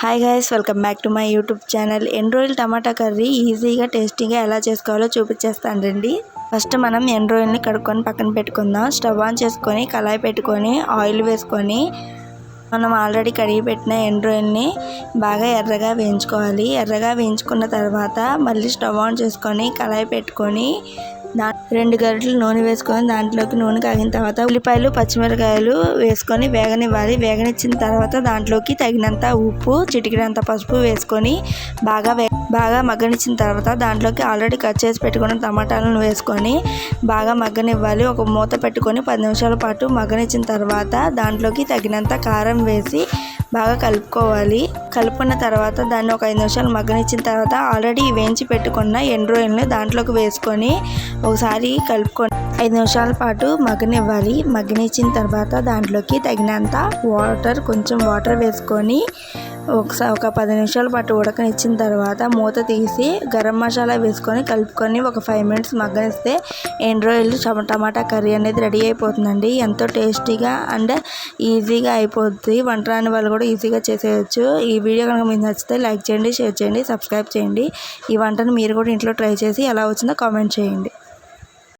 Hi guys welcome back to my YouTube channel ఎండు రోజులు టమాటా curry ఈజీగా టేస్టీగా ఎలా చేసుకోవాలో చూపించేస్తాను రండి. ఫస్ట్ మనం ఎండు రోజుల్ని కడుక్కొని పక్కన పెట్టుకుందాం. స్టవ్ ఆన్ చేసుకొని కళాయి పెట్టుకొని ఆయిల్ వేసుకొని మనం ఆల్రెడీ కడిగి పెట్టిన ఎండ్రాయిల్ని బాగా ఎర్రగా వేయించుకోవాలి. ఎర్రగా వేయించుకున్న తర్వాత మళ్ళీ స్టవ్ ఆన్ చేసుకొని కళాయి పెట్టుకొని దా రెండు గరిటలు నూనె వేసుకొని దాంట్లోకి నూనె కాగిన తర్వాత ఉల్లిపాయలు పచ్చిమిరకాయలు వేసుకొని వేగనివ్వాలి. వేగనిచ్చిన తర్వాత దాంట్లోకి తగినంత ఉప్పు చిటికినంత పసుపు వేసుకొని బాగా వే బాగా మగ్గనిచ్చిన తర్వాత దాంట్లోకి ఆల్రెడీ కట్ చేసి పెట్టుకున్న టమాటాలను వేసుకొని బాగా మగ్గనివ్వాలి. ఒక మూత పెట్టుకొని పది నిమిషాల పాటు మగ్గనిచ్చిన తర్వాత దాంట్లోకి తగినంత కారం వేసి బాగా కలుపుకోవాలి. కలుపుకున్న తర్వాత దాన్ని ఒక ఐదు నిమిషాలు మగ్గనిచ్చిన తర్వాత ఆల్రెడీ వేయించి పెట్టుకున్న ఎండ్రోయిల్ని దాంట్లోకి వేసుకొని ఒకసారి కలుపుకొని ఐదు నిమిషాల పాటు మగ్గనివ్వాలి. మగ్గనిచ్చిన తర్వాత దాంట్లోకి తగినంత వాటర్ కొంచెం వాటర్ వేసుకొని ఒకసారి ఒక పది నిమిషాల పాటు ఉడకనిచ్చిన తర్వాత మూత తీసి గరం మసాలా వేసుకొని కలుపుకొని ఒక ఫైవ్ మినిట్స్ మగ్గనిస్తే ఎండ్రాయిల్ టమాటా కర్రీ అనేది రెడీ అయిపోతుందండి. ఎంతో టేస్టీగా అండ్ ఈజీగా అయిపోద్ది. వంట రాని వాళ్ళు కూడా ఈజీగా చేసేయచ్చు. ఈ వీడియో కనుక మీకు నచ్చితే లైక్ చేయండి షేర్ చేయండి సబ్స్క్రైబ్ చేయండి. ఈ వంటను మీరు కూడా ఇంట్లో ట్రై చేసి ఎలా వచ్చిందో కామెంట్ చేయండి.